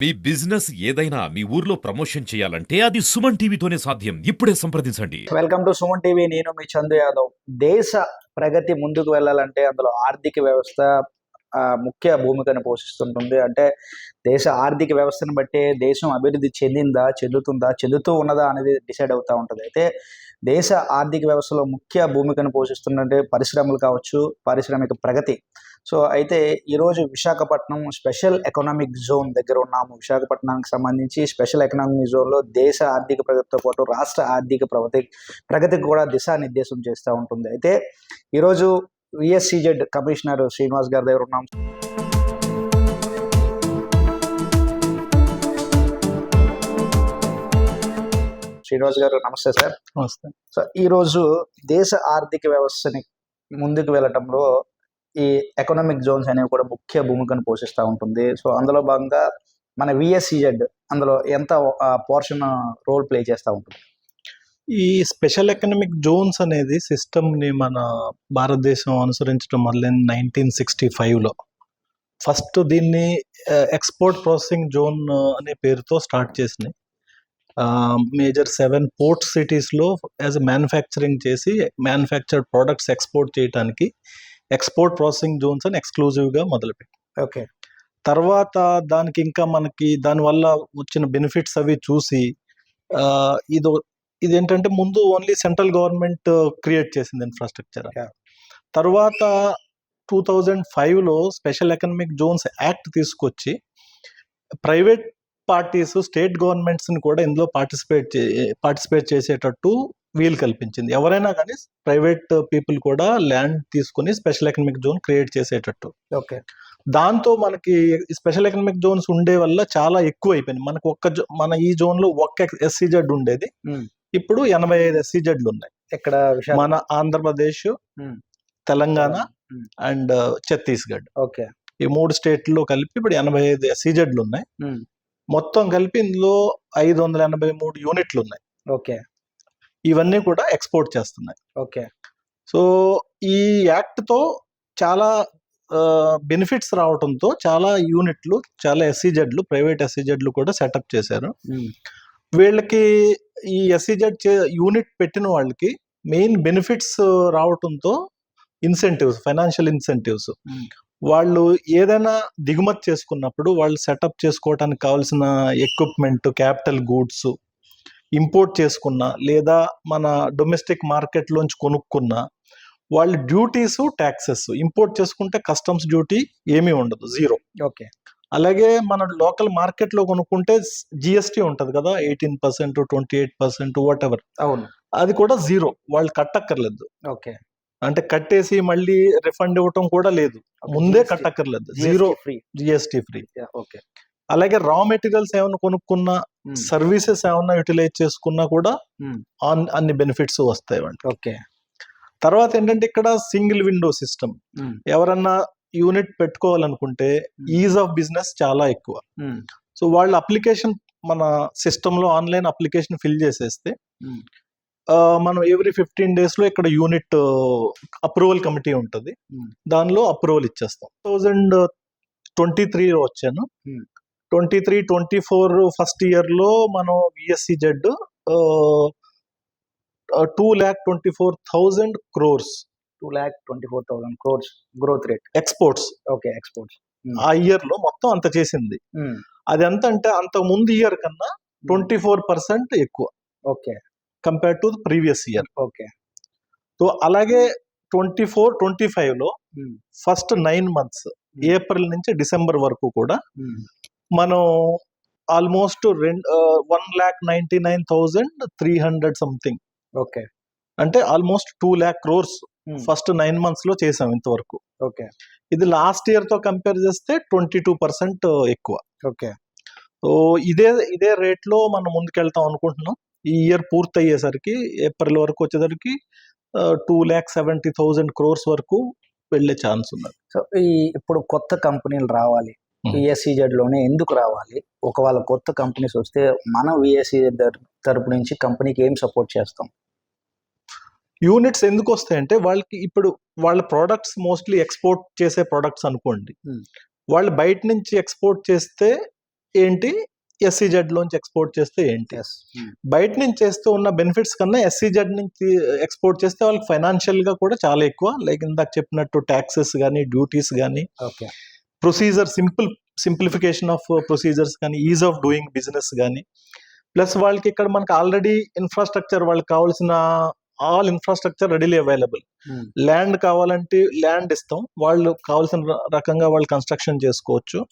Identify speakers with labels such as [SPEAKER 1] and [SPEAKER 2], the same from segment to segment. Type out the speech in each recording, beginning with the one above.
[SPEAKER 1] మీ business ఏదైనా మీ ఊర్లో promotion చేయాలంటే అది సుమన్ టీవీతోనే సాధ్యం. ఇప్పుడే సంప్రదించండి.
[SPEAKER 2] Welcome to Suman TV. నేను మీ చందు యాదవ్. దేశ ప్రగతి ముందుకు వెళ్ళాలంటే అందులో ఆర్థిక వ్యవస్థ ఆ, ముఖ్య భూమికను పోషిస్తుంటుంది. అంటే దేశ ఆర్థిక వ్యవస్థను బట్టే దేశం అభివృద్ధి చెందిందా చెందుతుందా చెందుతూ ఉన్నదా అనేది డిసైడ్ అవుతూ ఉంటుంది. అయితే దేశ ఆర్థిక వ్యవస్థలో ముఖ్య భూమికను పోషిస్తుందంటే పరిశ్రమలు కావచ్చు పారిశ్రామిక ప్రగతి. సో అయితే ఈరోజు విశాఖపట్నం స్పెషల్ ఎకనామిక్ జోన్ దగ్గర ఉన్నాము. విశాఖపట్నానికి సంబంధించి స్పెషల్ ఎకనామిక్ జోన్లో దేశ ఆర్థిక ప్రగతితో పాటు రాష్ట్ర ఆర్థిక ప్రగతి ప్రగతికి కూడా దిశానిర్దేశం చేస్తూ ఉంటుంది. అయితే ఈరోజు విఎస్సిజెడ్ కమిషనర్ శ్రీనివాస్ గారి దగ్గర ఉన్నాం. శ్రీనివాస్ గారు నమస్తే సార్.
[SPEAKER 3] నమస్తే.
[SPEAKER 2] సో ఈరోజు దేశ ఆర్థిక వ్యవస్థని ముందుకు వెళ్ళటంలో ఈ ఎకనామిక్ జోన్స్ అనేవి కూడా ముఖ్య భూమికను పోషిస్తూ ఉంటుంది. సో అందులో భాగంగా మన విఎస్సిజెడ్ అందులో ఎంత పోర్షన్ రోల్ ప్లే చేస్తూ ఉంటుంది?
[SPEAKER 3] ఈ స్పెషల్ ఎకనామిక్ జోన్స్ అనేది సిస్టమ్ని మన భారతదేశం అనుసరించడం మొదలైంది నైన్టీన్ సిక్స్టీ ఫైవ్లో ఫస్ట్ దీన్ని ఎక్స్పోర్ట్ ప్రాసెసింగ్ జోన్ అనే పేరుతో స్టార్ట్ చేసినాయి. మేజర్ సెవెన్ పోర్ట్ సిటీస్లో యాజ్ మ్యానుఫ్యాక్చరింగ్ చేసి మ్యానుఫ్యాక్చర్డ్ ప్రోడక్ట్స్ ఎక్స్పోర్ట్ చేయడానికి ఎక్స్పోర్ట్ ప్రాసెసింగ్ జోన్స్ అని ఎక్స్క్లూజివ్గా మొదలుపెట్టి.
[SPEAKER 2] ఓకే.
[SPEAKER 3] తర్వాత దానికి ఇంకా మనకి దానివల్ల వచ్చిన బెనిఫిట్స్ అవి చూసి ఇది ఇది ఏంటంటే ముందు ఓన్లీ సెంట్రల్ గవర్నమెంట్ క్రియేట్ చేసింది ఇన్ఫ్రాస్ట్రక్చర్. తర్వాత టూ థౌజండ్ ఫైవ్లో స్పెషల్ ఎకనామిక్ జోన్స్ యాక్ట్ తీసుకొచ్చి ప్రైవేట్ పార్టీస్ స్టేట్ గవర్నమెంట్స్ని కూడా ఇందులో పార్టిసిపేట్ చే పార్టిసిపేట్ చేసేటట్టు వీలు కల్పించింది. ఎవరైనా కానీ ప్రైవేట్ పీపుల్ కూడా ల్యాండ్ తీసుకుని స్పెషల్ ఎకనామిక్ జోన్ క్రియేట్ చేసేటట్టు.
[SPEAKER 2] ఓకే.
[SPEAKER 3] దాంతో మనకి స్పెషల్ ఎకనామిక్ జోన్స్ ఉండే వల్ల చాలా ఎక్కువ అయిపోయింది. మనకు ఒక్క మన ఈ జోన్లో ఒక్క ఎస్సీజెడ్ ఉండేది. ఇప్పుడు ఎనభై ఐదు ఎస్సీజెడ్లు ఉన్నాయి.
[SPEAKER 2] ఇక్కడ
[SPEAKER 3] మన ఆంధ్రప్రదేశ్. తెలంగాణ. అండ్ ఛత్తీస్గఢ్.
[SPEAKER 2] ఓకే.
[SPEAKER 3] ఈ మూడు స్టేట్లో కలిపి ఇప్పుడు ఎనభై ఐదు ఎస్సీజెడ్లు ఉన్నాయి. మొత్తం కలిపి ఇందులో ఐదు వందల ఎనభై మూడు యూనిట్లు ఉన్నాయి.
[SPEAKER 2] ఓకే.
[SPEAKER 3] ఇవన్నీ కూడా ఎక్స్పోర్ట్ చేస్తున్నాయి.
[SPEAKER 2] ఓకే.
[SPEAKER 3] సో ఈ యాక్ట్తో చాలా బెనిఫిట్స్ రావడంతో చాలా యూనిట్లు చాలా ఎస్సీజెడ్లు ప్రైవేట్ ఎస్సీజెడ్లు కూడా సెటప్ చేశారు. వీళ్ళకి ఈ ఎస్సీజెడ్ యూనిట్ పెట్టిన వాళ్ళకి మెయిన్ బెనిఫిట్స్ రావటంతో ఇన్సెంటివ్స్ ఫైనాన్షియల్ ఇన్సెంటివ్స్. వాళ్ళు ఏదైనా దిగుమతి చేసుకున్నప్పుడు వాళ్ళు సెటప్ చేసుకోవడానికి కావాల్సిన ఎక్విప్మెంట్ క్యాపిటల్ గూడ్స్ ఇంపోర్ట్ చేసుకున్న లేదా మన డొమెస్టిక్ మార్కెట్లోంచి కొనుక్కున్న వాళ్ళు డ్యూటీస్ ట్యాక్సెస్ ఇంపోర్ట్ చేసుకుంటే కస్టమ్స్ డ్యూటీ ఏమీ ఉండదు జీరో.
[SPEAKER 2] ఓకే.
[SPEAKER 3] అలాగే మన లోకల్ మార్కెట్లో కొనుక్కుంటే జిఎస్టీ ఉంటుంది కదా eighteen percent twenty eight percent whatever
[SPEAKER 2] అవును.
[SPEAKER 3] అది కూడా జీరో వాళ్ళు కట్టక్కర్లేదు.
[SPEAKER 2] ఓకే.
[SPEAKER 3] అంటే కట్టేసి మళ్ళీ రిఫండ్ ఇవ్వటం కూడా లేదు. ముందే కట్టక్కర్లేదు. Zero
[SPEAKER 2] free.
[SPEAKER 3] GST free.
[SPEAKER 2] Okay.
[SPEAKER 3] అలాగే రా మెటీరియల్స్ ఏమైనా కొనుక్కున్నా సర్వీసెస్ ఏమైనా యూటిలైజ్ చేసుకున్నా కూడా. అన్- అన్ని బెనిఫిట్స్ వస్తాయి
[SPEAKER 2] ఓకే.
[SPEAKER 3] తర్వాత ఏంటంటే ఇక్కడ సింగిల్ విండో సిస్టమ్ ఎవరన్నా యూనిట్ పెట్టుకోవాలనుకుంటే ఈజ్ ఆఫ్ బిజినెస్ చాలా ఎక్కువ. సో వాళ్ళ అప్లికేషన్ మన సిస్టమ్లో ఆన్లైన్ అప్లికేషన్ ఫిల్ చేసేస్తే మనం ఎవ్రీ ఫిఫ్టీన్ డేస్లో ఇక్కడ యూనిట్ అప్రూవల్ కమిటీ ఉంటుంది. దానిలో అప్రూవల్ ఇచ్చేస్తాం. థౌజండ్ ట్వంటీ త్రీలో వచ్చాను. Twenty three twenty four first ఇయర్లో మనం VSEZ two lakh twenty four thousand crores
[SPEAKER 2] two lakh twenty four thousand crores growth rate
[SPEAKER 3] exports
[SPEAKER 2] okay exports
[SPEAKER 3] ఆ ఇయర్లో మొత్తం అంత చేసింది. అది ఎంత అంటే అంత ముందు ఇయర్ కన్నా ట్వంటీ ఫోర్ పర్సెంట్ ఎక్కువ.
[SPEAKER 2] Okay
[SPEAKER 3] compare to previous year
[SPEAKER 2] okay
[SPEAKER 3] so అలాగే ట్వంటీ ఫోర్ ట్వంటీ ఫైవ్లో ఫస్ట్ నైన్ మంత్స్ ఏప్రిల్ నుంచి డిసెంబర్ వరకు కూడా మనం ఆల్మోస్ట్ రెండు one lakh ninety nine thousand three hundred something
[SPEAKER 2] okay.
[SPEAKER 3] అంటే almost two lakh crores first nine మంత్స్లో చేసాం ఇంతవరకు.
[SPEAKER 2] ఓకే.
[SPEAKER 3] ఇది లాస్ట్ ఇయర్తో కంపేర్ చేస్తే ట్వంటీ టూ పర్సెంట్ ఎక్కువ.
[SPEAKER 2] ఓకే.
[SPEAKER 3] సో ఇదే ఇదే రేట్లో మనం ముందుకెళ్తాం అనుకుంటున్నాం. ఈ ఇయర్ పూర్తి అయ్యేసరికి ఏప్రిల్ వరకు వచ్చేసరికి two lakh seventy thousand crores వరకు వెళ్ళే ఛాన్స్ ఉన్నది.
[SPEAKER 2] సో ఈ ఇప్పుడు కొత్త కంపెనీలు రావాలి.
[SPEAKER 3] Hmm.
[SPEAKER 2] విఎస్సిజెడ్లోనే ఎందుకు రావాలి? ఒకవేళ కొత్త కంపెనీస్ వస్తే మనం విఎస్సిజెడ్ తరపు నుంచి కంపెనీకి ఏం సపోర్ట్ చేస్తాం?
[SPEAKER 3] యూనిట్స్ ఎందుకు వస్తాయంటే వాళ్ళకి ఇప్పుడు వాళ్ళ ప్రోడక్ట్స్ మోస్ట్లీ ఎక్స్పోర్ట్ చేసే ప్రోడక్ట్స్ అనుకోండి.
[SPEAKER 2] Hmm.
[SPEAKER 3] వాళ్ళు బయట నుంచి ఎక్స్పోర్ట్ చేస్తే ఏంటి? ఎస్సీజెడ్ లోంచి ఎక్స్పోర్ట్ చేస్తే ఏంటి?
[SPEAKER 2] ఎస్
[SPEAKER 3] బయట నుంచి చేస్తూ ఉన్న బెనిఫిట్స్ కన్నా ఎస్సీజెడ్ నుంచి ఎక్స్పోర్ట్ చేస్తే వాళ్ళకి ఫైనాన్షియల్గా కూడా చాలా ఎక్కువ. లైక్ ఇందాక చెప్పినట్టు ట్యాక్సెస్ కానీ డ్యూటీస్ కానీ
[SPEAKER 2] okay
[SPEAKER 3] procedure simple simplification of procedures కానీ ఈజ్ ఆఫ్ డూయింగ్ బిజినెస్ కానీ ప్లస్ వాళ్ళకి ఇక్కడ మనకి ఆల్రెడీ ఇన్ఫ్రాస్ట్రక్చర్ వాళ్ళకి కావాల్సిన all infrastructure readily available. Land కావాలంటే ల్యాండ్ ఇస్తాం. వాళ్ళు కావాల్సిన రకంగా వాళ్ళు కన్స్ట్రక్షన్ చేసుకోవచ్చు.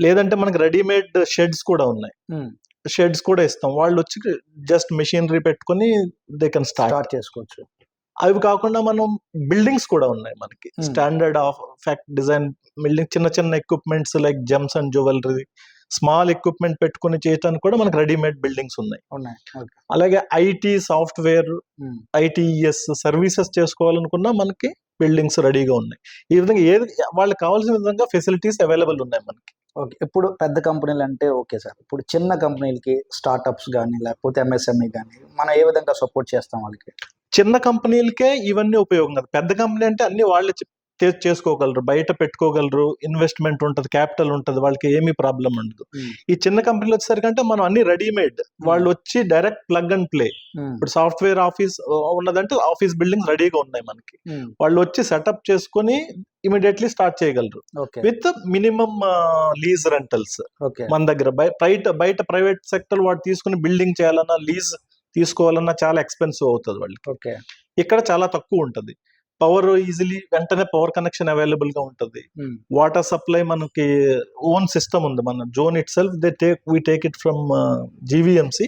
[SPEAKER 3] లేదంటే మనకి రెడీమేడ్ షెడ్స్ కూడా ఉన్నాయి.
[SPEAKER 2] Hmm.
[SPEAKER 3] షెడ్స్ కూడా ఇస్తాం. వాళ్ళు వచ్చి జస్ట్ మెషినరీ పెట్టుకొని దే కెన్ స్టార్ట్
[SPEAKER 2] చేసుకోవచ్చు.
[SPEAKER 3] అవి కాకుండా మనం బిల్డింగ్స్ కూడా ఉన్నాయి మనకి. Standard of fact design building చిన్న చిన్న equipments like gems and jewellery small equipment పెట్టుకుని చేయడానికి కూడా మనకి రెడీమేడ్ బిల్డింగ్స్ ఉన్నాయి. అలాగే ఐటీ సాఫ్ట్వేర్. ఐటీఎస్ సర్వీసెస్ చేసుకోవాలనుకున్నా మనకి బిల్డింగ్స్ రెడీగా ఉన్నాయి. ఈ విధంగా ఏది వాళ్ళకి కావాల్సిన విధంగా ఫెసిలిటీస్ అవైలబుల్ ఉన్నాయి మనకి.
[SPEAKER 2] ఓకే. ఇప్పుడు పెద్ద కంపెనీలు అంటే ఓకే సార్. ఇప్పుడు చిన్న కంపెనీలకి స్టార్టప్స్ కానీ లేకపోతే ఎంఎస్ఎంఈ కానీ మనం ఏ విధంగా సపోర్ట్ చేస్తాం వాళ్ళకి?
[SPEAKER 3] చిన్న కంపెనీలకే ఇవన్నీ ఉపయోగం కాదు. పెద్ద కంపెనీ అంటే అన్ని వాళ్ళే చేసుకోగలరు బయట పెట్టుకోగలరు ఇన్వెస్ట్మెంట్ ఉంటుంది క్యాపిటల్ ఉంటుంది వాళ్ళకి ఏమీ ప్రాబ్లం ఉండదు. ఈ చిన్న కంపెనీలు వచ్చేసరికంటే మనం అన్ని రెడీమేడ్ వాళ్ళు వచ్చి డైరెక్ట్ ప్లగ్ అండ్ ప్లే ఇప్పుడు సాఫ్ట్వేర్ ఆఫీస్ ఉన్నదంటే ఆఫీస్ బిల్డింగ్స్ రెడీగా ఉన్నాయి మనకి. వాళ్ళు వచ్చి సెటప్ చేసుకొని ఇమీడియట్లీ స్టార్ట్ చేయగలరు. విత్ మినిమం లీజ్ రెంటల్స్ మన దగ్గర బయ- బయట బయట ప్రైవేట్ సెక్టర్ వాడు తీసుకుని బిల్డింగ్ చేయాలన్నా లీజ్ తీసుకోవాలన్నా చాలా ఎక్స్పెన్సివ్ అవుతుంది వాళ్ళకి.
[SPEAKER 2] ఓకే.
[SPEAKER 3] ఇక్కడ చాలా తక్కువ ఉంటుంది. పవర్ ఈజీలీ వెంటనే పవర్ కనెక్షన్ అవైలబుల్గా ఉంటుంది. వాటర్ సప్లై మనకి ఓన్ సిస్టమ్ ఉంది. మన zone itself they take we take it from GVMC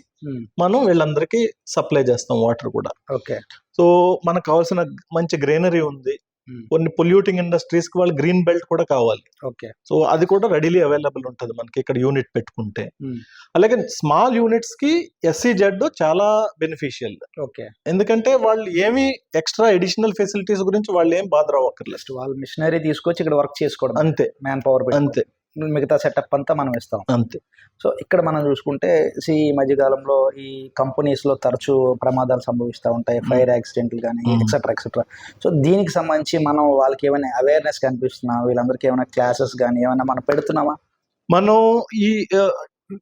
[SPEAKER 3] మనం వీళ్ళందరికీ సప్లై చేస్తాం వాటర్ కూడా.
[SPEAKER 2] ఓకే.
[SPEAKER 3] సో మనకు కావాల్సిన మంచి గ్రీనరీ ఉంది. కొన్ని పొల్యూటింగ్ ఇండస్ట్రీస్కి వాళ్ళు గ్రీన్ బెల్ట్ కూడా కావాలి.
[SPEAKER 2] ఓకే
[SPEAKER 3] సో అది కూడా రెడీలీ అవైలబుల్ ఉంటుంది మనకి ఇక్కడ యూనిట్ పెట్టుకుంటే.
[SPEAKER 2] Hmm.
[SPEAKER 3] అలాగే స్మాల్ యూనిట్స్కి ఎస్సీ జెడ్ చాలా బెనిఫిషియల్
[SPEAKER 2] ఓకే
[SPEAKER 3] ఎందుకంటే వాళ్ళు ఏమి ఎక్స్ట్రా అడిషనల్ ఫెసిలిటీస్ గురించి వాళ్ళు ఏం బాధ అవ్వక్కర్లేదు
[SPEAKER 2] జస్ట్ వాళ్ళు మిషనరీ తీసుకొచ్చి ఇక్కడ వర్క్ చేసుకోవడం.
[SPEAKER 3] అంతే.
[SPEAKER 2] మ్యాన్ పవర్
[SPEAKER 3] అంతే.
[SPEAKER 2] మిగతా సెటప్ అంతా మనం ఇస్తాం.
[SPEAKER 3] అంతే.
[SPEAKER 2] సో ఇక్కడ మనం చూసుకుంటే see, ఈ మధ్యకాలంలో ఈ కంపెనీస్లో తరచూ ప్రమాదాలు సంభవిస్తూ ఉంటాయి. ఫైర్ యాక్సిడెంట్లు కానీ. ఎక్సెట్రా ఎక్సెట్రా సో దీనికి సంబంధించి మనం వాళ్ళకి ఏమైనా అవేర్నెస్ కనిపిస్తున్నా వీళ్ళందరికీ ఏమైనా క్లాసెస్ కానీ ఏమైనా మనం పెడుతున్నామా?
[SPEAKER 3] మనం ఈ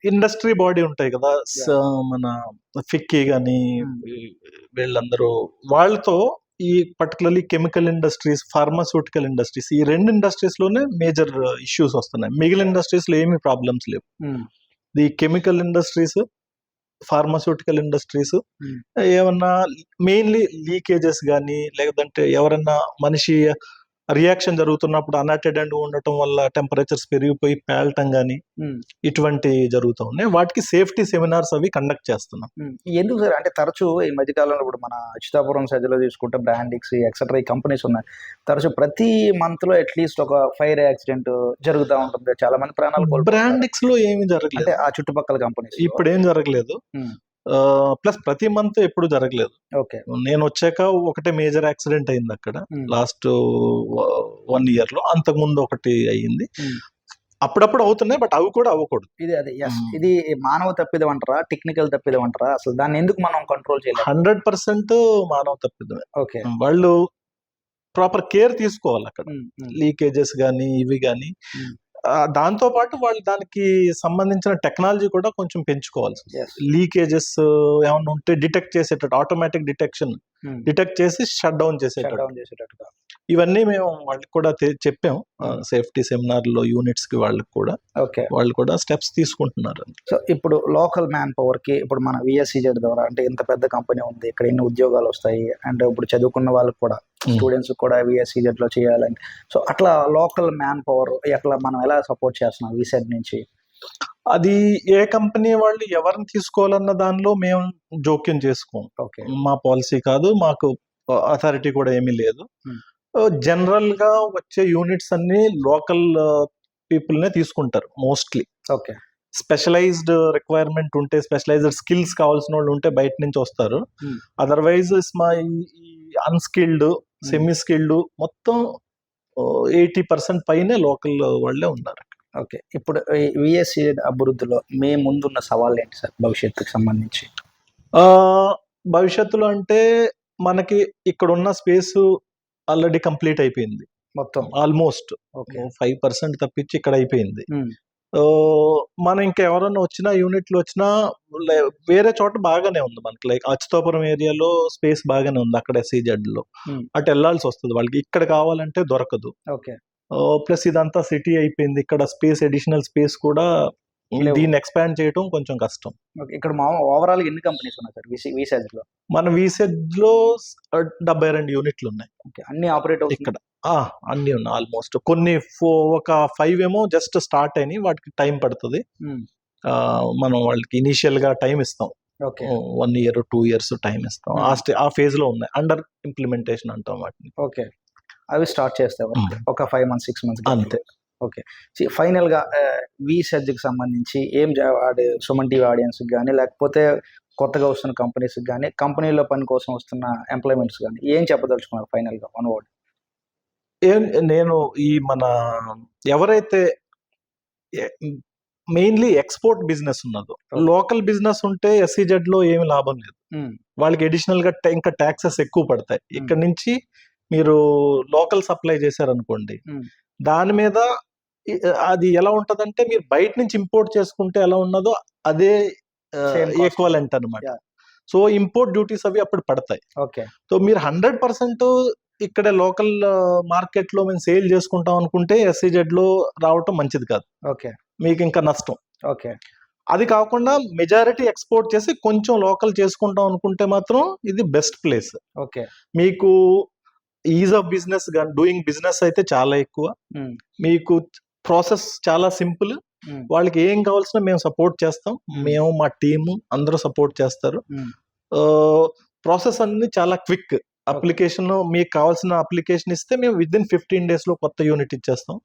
[SPEAKER 3] ఇండస్ట్రీ బాడీ ఉంటాయి కదా. స- మన ఫిక్కీ కానీ. వీళ్ళందరూ వాళ్ళతో ఈ particularly chemical industries pharmaceutical industries ఈ రెండు ఇండస్ట్రీస్లోనే మేజర్ ఇష్యూస్ వస్తున్నాయి. మిగిలిన ఇండస్ట్రీస్లో ఏమీ ప్రాబ్లమ్స్ లేవు. ఈ కెమికల్ ఇండస్ట్రీస్ ఫార్మాస్యూటికల్ ఇండస్ట్రీస్. ఏమన్నా మెయిన్లీ లీకేజెస్ కానీ లేదంటే ఎవరన్నా మనిషి రియాక్షన్ జరుగుతున్నప్పుడు అన్అటెండెంట్ ఉండటం వల్ల టెంపరేచర్స్ పెరిగిపోయి పేలటం కానీ ఇటువంటి జరుగుతూ ఉన్నాయి. వాటికి సేఫ్టీ సెమినార్స్ అవి కండక్ట్ చేస్తున్నాం.
[SPEAKER 2] ఎందుకు సార్? అంటే తరచూ ఈ మధ్యకాలంలో ఇప్పుడు మన అచ్యుతాపురం సజ్జలో తీసుకుంటే బ్రాండిక్స్ ఎక్సెట్రా ఈ కంపెనీస్ ఉన్నాయి. తరచూ ప్రతి మంత్లో అట్లీస్ట్ ఒక ఫైర్ యాక్సిడెంట్ జరుగుతూ ఉంటుంది. చాలా మంది ప్రాణాలు.
[SPEAKER 3] బ్రాండిక్స్లో ఏమీ జరగలేదు.
[SPEAKER 2] ఆ చుట్టుపక్కల కంపెనీస్
[SPEAKER 3] ఇప్పుడు ఏం జరగలేదు. ప్లస్ ప్రతి మంత్ ఎప్పుడు జరగలేదు.
[SPEAKER 2] ఓకే.
[SPEAKER 3] నేను వచ్చాక ఒకటే మేజర్ యాక్సిడెంట్ అయింది అక్కడ. లాస్ట్ వన్ ఇయర్లో అంతకు ముందు ఒకటి అయ్యింది. అప్పుడప్పుడు అవుతున్నాయి బట్ అవి కూడా అవ్వకూడదు.
[SPEAKER 2] ఇది అదే.
[SPEAKER 3] Hmm.
[SPEAKER 2] ఇది మానవ తప్పిదం అంటారా టెక్నికల్ తప్పిదం అంటారా అసలు దాన్ని ఎందుకు మనం కంట్రోల్ చేయలేం?
[SPEAKER 3] హండ్రెడ్ పర్సెంట్ మానవ తప్పిదమే.
[SPEAKER 2] ఓకే.
[SPEAKER 3] వాళ్ళు ప్రాపర్ కేర్ తీసుకోవాలి అక్కడ. లీకేజెస్ కానీ ఇవి కానీ. దాంతో పాటు వాళ్ళు దానికి సంబంధించిన టెక్నాలజీ కూడా కొంచెం పెంచుకోవాల్సి. లీకేజెస్ ఏమైనా ఉంటే డిటెక్ట్ చేసేటట్టు ఆటోమేటిక్ డిటెక్షన్ డిటెక్ట్ చేసి షట్ డౌన్ చేసేటట్టు. ఇవన్నీ మేము వాళ్ళకి కూడా తె- చెప్పాం. సేఫ్టీ సెమినార్లో యూనిట్స్కి వాళ్ళకి కూడా.
[SPEAKER 2] ఓకే.
[SPEAKER 3] వాళ్ళు కూడా స్టెప్స్ తీసుకుంటున్నారు
[SPEAKER 2] సో ఇప్పుడు లోకల్ మ్యాన్ పవర్కి ఇప్పుడు మన విఎస్సిజెడ్ ద్వారా అంటే ఇంత పెద్ద కంపెనీ ఉంది ఇక్కడ ఎన్ని ఉద్యోగాలు వస్తాయి అండ్ ఇప్పుడు చదువుకున్న వాళ్ళకి కూడా
[SPEAKER 3] Hmm.
[SPEAKER 2] స్టూడెంట్స్ కూడా విఎస్సిజెడ్లో చేయాలని. సో అట్లా లోకల్ మ్యాన్ పవర్ ఎట్లా మనం ఎలా సపోర్ట్ చేస్తున్నాం విసెడ్ నుంచి?
[SPEAKER 3] అది ఏ కంపెనీ వాళ్ళు ఎవరిని తీసుకోవాలన్న దానిలో మేము జోక్యం చేసుకోం
[SPEAKER 2] ఓకే.
[SPEAKER 3] మా పాలసీ కాదు మాకు అథారిటీ కూడా ఏమీ లేదు.
[SPEAKER 2] Hmm.
[SPEAKER 3] జనరల్గా వచ్చే యూనిట్స్ అన్ని లోకల్ పీపుల్ నే తీసుకుంటారు మోస్ట్లీ
[SPEAKER 2] ఓకే.
[SPEAKER 3] స్పెషలైజ్డ్ రిక్వైర్మెంట్ ఉంటే స్పెషలైజ్డ్ స్కిల్స్ కావాల్సిన వాళ్ళు ఉంటే బయట నుంచి వస్తారు.
[SPEAKER 2] Hmm.
[SPEAKER 3] అదర్వైజ్ మా అన్స్కిల్డ్ సెమీ స్కిల్డ్ మొత్తం ఎయిటీ పర్సెంట్ పైనే లోకల్ వాళ్ళే ఉన్నారు
[SPEAKER 2] ఓకే. ఇప్పుడు విఎస్సిజెడ్ అభివృద్ధిలో మే ముందున్న సవాళ్ళు ఏంటి సార్ భవిష్యత్తుకు సంబంధించి?
[SPEAKER 3] భవిష్యత్తులో అంటే మనకి ఇక్కడ ఉన్న స్పేస్ ఆల్రెడీ కంప్లీట్ అయిపోయింది.
[SPEAKER 2] మొత్తం.
[SPEAKER 3] Almost
[SPEAKER 2] okay.
[SPEAKER 3] ఫైవ్ పర్సెంట్ తప్పించి ఇక్కడ అయిపోయింది. మనం ఇంకా ఎవరన్నా వచ్చినా యూనిట్లు వచ్చినా వేరే చోట బాగానే ఉంది మనకి. లైక్ అచ్యుతాపురం ఏరియాలో స్పేస్ బాగానే ఉంది అక్కడ
[SPEAKER 2] ఎస్సీజెడ్లో.
[SPEAKER 3] అటు వెళ్ళాల్సి వస్తుంది. వాళ్ళకి ఇక్కడ కావాలంటే దొరకదు.
[SPEAKER 2] ఓకే.
[SPEAKER 3] ప్లస్ ఇదంతా సిటీ అయిపోయింది. ఇక్కడ స్పేస్ అడిషనల్ స్పేస్ కూడా. దీన్ని ఎక్స్పాండ్ చేయడం కొంచెం కష్టం.
[SPEAKER 2] ఇక్కడ మా ఓవరాల్ ఎన్ని కంపెనీస్ ఉన్నాయి సార్? విసి విసేజ్లో?
[SPEAKER 3] మన వీసెడ్లో డెబ్బై రెండు యూనిట్లు ఉన్నాయి.
[SPEAKER 2] అన్ని ఆపరేట్
[SPEAKER 3] ఇక్కడ. అన్ని ఉన్నాయి ఆల్మోస్ట్ కొన్ని ఫో- ఒక ఫైవ్ ఏమో జస్ట్ స్టార్ట్ అయినాయి వాటికి టైం పడుతుంది.
[SPEAKER 2] Hmm.
[SPEAKER 3] ఆ, మనం వాళ్ళకి ఇనీషియల్గా టైం ఇస్తాం.
[SPEAKER 2] Okay.
[SPEAKER 3] One year two years time ఇస్తాం. ఆ
[SPEAKER 2] Hmm.
[SPEAKER 3] స్టే ఆ ఫేజ్లో ఉన్నాయి అండర్ ఇంప్లిమెంటేషన్ అంటాం వాటిని.
[SPEAKER 2] ఓకే. అవి స్టార్ట్ చేస్తే.
[SPEAKER 3] Hmm.
[SPEAKER 2] ఒక ఫైవ్ మంత్స్ సిక్స్ మంత్స్
[SPEAKER 3] అంతే.
[SPEAKER 2] ఫైనల్గా వి కి సంబంధించి ఏం ఆడే సుమన్ టీవీ ఆడియన్స్ కానీ లేకపోతే కొత్తగా వస్తున్న కంపెనీస్ కానీ కంపెనీలో పని కోసం వస్తున్న ఎంప్లాయ్మెంట్స్ కానీ ఏం చెప్పదలుచుకున్నారు ఫైనల్గా వన్ వర్డ్
[SPEAKER 3] ఏం నేను ఈ మన ఎవరైతే మెయిన్లీ ఎక్స్పోర్ట్ బిజినెస్ ఉన్నదో లోకల్ బిజినెస్ ఉంటే ఎస్సీజెడ్లో ఏమి లాభం లేదు. వాళ్ళకి అడిషనల్గా ఇంకా ట్యాక్సెస్ ఎక్కువ పడతాయి. ఇక్కడ నుంచి మీరు లోకల్ సప్లై చేశారనుకోండి. దాని మీద అది ఎలా ఉంటదంటే మీరు బయట నుంచి ఇంపోర్ట్ చేసుకుంటే ఎలా ఉన్నదో అదే. ఈక్వలెంట్ అనమాట. సో ఇంపోర్ట్ డ్యూటీస్ అవి అప్పుడు పడతాయి.
[SPEAKER 2] ఓకే.
[SPEAKER 3] సో మీరు హండ్రెడ్ పర్సెంట్ ఇక్కడ లోకల్ మార్కెట్లో మేము సేల్ చేసుకుంటాం అనుకుంటే ఎస్సీజెడ్లో రావటం మంచిది కాదు.
[SPEAKER 2] ఓకే.
[SPEAKER 3] మీకు ఇంకా నష్టం.
[SPEAKER 2] ఓకే.
[SPEAKER 3] అది కాకుండా మెజారిటీ ఎక్స్పోర్ట్ చేసి కొంచెం లోకల్ చేసుకుంటాం అనుకుంటే మాత్రం ఇది బెస్ట్ ప్లేస్.
[SPEAKER 2] ఓకే.
[SPEAKER 3] మీకు ease of business doing business అయితే చాలా ఎక్కువ. మీకు ప్రాసెస్ చాలా సింపుల్. వాళ్ళకి ఏం కావాల్సిన మేము సపోర్ట్ చేస్తాం. మేము. మా టీము అందరూ సపోర్ట్ చేస్తారు. ప్రాసెస్ అన్ని చాలా క్విక్. అప్లికేషన్ మీకు కావాల్సిన అప్లికేషన్ ఇస్తే మేము విత్ ఇన్ ఫిఫ్టీన్ డేస్లో కొత్త యూనిట్ ఇచ్చేస్తాం.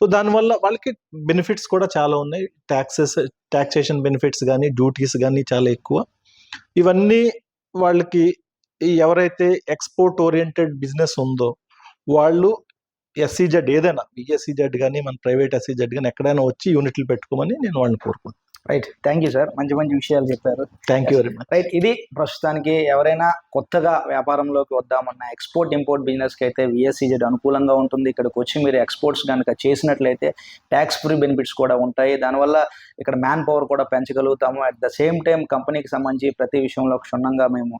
[SPEAKER 3] సో దానివల్ల వాళ్ళకి బెనిఫిట్స్ కూడా చాలా ఉన్నాయి. ట్యాక్సెస్ ట్యాక్సేషన్ బెనిఫిట్స్ కానీ డ్యూటీస్ కానీ చాలా ఎక్కువ. ఇవన్నీ వాళ్ళకి ఎవరైతే ఎక్స్పోర్ట్ ఓరియంటెడ్ బిజినెస్ ఉందో వాళ్ళు ఎస్సీజెడ్ ఏదైనా బిఎస్సీజెడ్ కానీ మన ప్రైవేట్ ఎస్సీజెడ్ కానీ ఎక్కడైనా వచ్చి యూనిట్లు పెట్టుకోమని నేను వాళ్ళని కోరుకుంటాను
[SPEAKER 2] రైట్ థ్యాంక్ యూ సార్ మంచి మంచి విషయాలు చెప్పారు.
[SPEAKER 3] Thank you very much
[SPEAKER 2] right ఇది ప్రస్తుతానికి ఎవరైనా కొత్తగా వ్యాపారంలోకి వద్దామన్న ఎక్స్పోర్ట్ ఇంపోర్ట్ బిజినెస్కి అయితే విఎస్సీజెడ్ అనుకూలంగా ఉంటుంది. ఇక్కడికి వచ్చి మీరు ఎక్స్పోర్ట్స్ కనుక చేసినట్లయితే ట్యాక్స్ ఫ్రీ బెనిఫిట్స్ కూడా ఉంటాయి. దానివల్ల ఇక్కడ మ్యాన్ పవర్ కూడా పెంచగలుగుతాము. అట్ ద సేమ్ టైం కంపెనీకి సంబంధించి ప్రతి విషయంలో క్షుణ్ణంగా మేము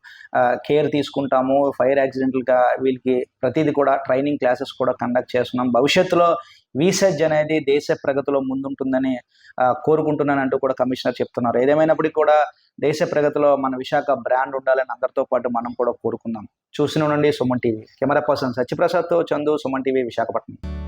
[SPEAKER 2] కేర్ తీసుకుంటాము. ఫైర్ యాక్సిడెంట్లుగా వీళ్ళకి ప్రతిదీ కూడా ట్రైనింగ్ క్లాసెస్ కూడా కండక్ట్ చేస్తున్నాం. భవిష్యత్తులో వీసెజ్ అనేది దేశ ప్రగతిలో ముందుంటుందని ఆ, కోరుకుంటున్నానంటూ కూడా కమిషనర్ చెప్తున్నారు. ఏదేమైనప్పటికీ కూడా దేశ ప్రగతిలో మన విశాఖ బ్రాండ్ ఉండాలని అందరితో పాటు మనం కూడా కోరుకుందాం. చూసిన నుండి సుమన్ టీవీ. కెమెరా పర్సన్ సత్యప్రసాద్తో చందు సుమన్ టీవీ విశాఖపట్నం.